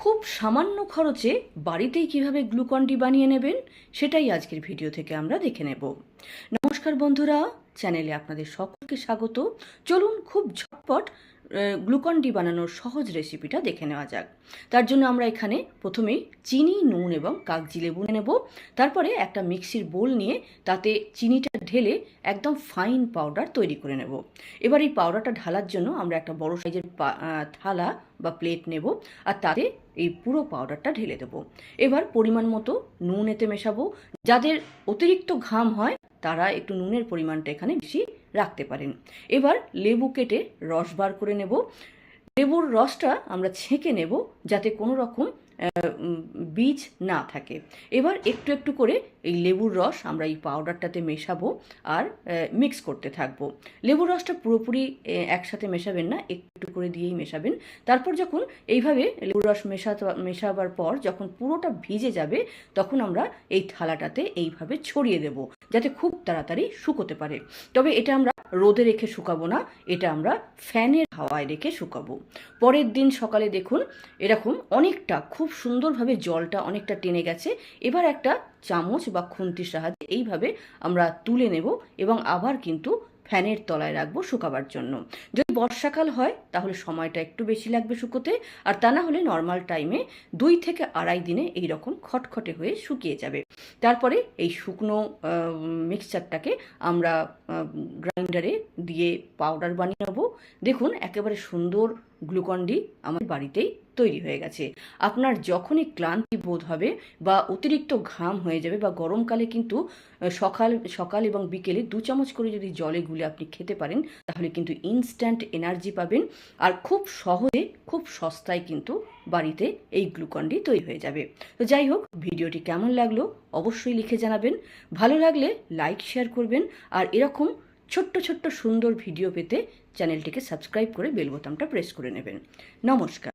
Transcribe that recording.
খুব সামান্য খরচে বাড়িতেই কীভাবে গ্লুকন ডি বানিয়ে নেবেন, সেটাই আজকের ভিডিও থেকে আমরা দেখে নেব। নমস্কার বন্ধুরা, চ্যানেলে আপনাদের সকলকে স্বাগত। চলুন খুব ঝটপট গ্লুকন ডি বানানোর সহজ রেসিপিটা দেখে নেওয়া যাক। তার জন্য আমরা এখানে প্রথমেই চিনি, নুন এবং কাগজি লেবু নেব। তারপরে একটা মিক্সির বোল নিয়ে তাতে চিনিটা ঢেলে একদম ফাইন পাউডার তৈরি করে নেব। এবার এই পাউডারটা ঢালার জন্য আমরা একটা বড় সাইজের থালা বা প্লেট নেব আর তাতে এই পুরো পাউডারটা ঢেলে দেবো। এবার পরিমাণ মতো নুন এতে মেশাবো। যাদের অতিরিক্ত ঘাম হয় তারা একটু নুনের পরিমাণটা এখানে বেশি রাখতে পারেন। এবার লেবু কেটে রস বার করে নেব। লেবুর রসটা আমরা ছেঁকে নেব যাতে কোনো রকম বীজ না থাকে। এবার একটু একটু করে এই লেবুর রস আমরা এই পাউডারটাতে মেশাবো আর মিক্স করতে থাকব। লেবুর রসটা পুরোপুরি একসাথে মেশাবেন না, একটু করে দিয়েই মেশাবেন। তারপর যখন এইভাবে লেবুর রস মেশাতে, মেশাবার পর যখন পুরোটা ভিজে যাবে, তখন আমরা এই থালাটাতে এইভাবে ছড়িয়ে দেব, যাতে খুব তাড়াতাড়ি শুকোতে পারে। তবে এটা আমরা রোদে রেখে শুকাবো না, এটা আমরা ফ্যানের হাওয়ায় রেখে শুকাবো। পরের দিন সকালে দেখুন, এরকম অনেকটা খুব সুন্দরভাবে জলটা অনেকটা টেনে গেছে। এবার একটা চামচ বা খুন্তির সাহায্যে এইভাবে আমরা তুলে নেব এবং আবার কিন্তু ফ্যানের তলায় রাখব শুকাবার জন্য। যদি বর্ষাকাল হয়, তাহলে সময়টা একটু বেশি লাগবে শুকোতে। আর তা না হলে নর্মাল টাইমে দুই থেকে আড়াই দিনে এই রকম খটখটে হয়ে শুকিয়ে যাবে। তারপরে এই শুকনো মিক্সচারটাকে আমরা গ্রাইন্ডারে দিয়ে পাউডার বানিয়ে নেব। দেখুন, একেবারে সুন্দর গ্লুকন্ডি আমার বাড়িতেই তৈরি হয়ে গেছে। আপনার যখনই ক্লান্তি বোধ হবে বা অতিরিক্ত ঘাম হয়ে যাবে বা গরমকালে কিন্তু সকাল সকাল এবং বিকেলে দু চামচ করে যদি জলে গুলে আপনি খেতে পারেন, তাহলে কিন্তু ইনস্ট্যান্ট এনার্জি পাবেন আর খুব সহজে, খুব সস্তায় কিন্তু বাড়িতে এই গ্লুকন্ডি তৈরি হয়ে যাবে। তো যাই হোক, ভিডিওটি কেমন লাগল অবশ্যই লিখে জানাবেন। ভালো লাগলে লাইক শেয়ার করবেন আর এরকম ছোট্ট ছোট্ট সুন্দর ভিডিও পেতে চ্যানেলটিকে সাবস্ক্রাইব করে বেল বোতামটা প্রেস করে নেবেন। নমস্কার।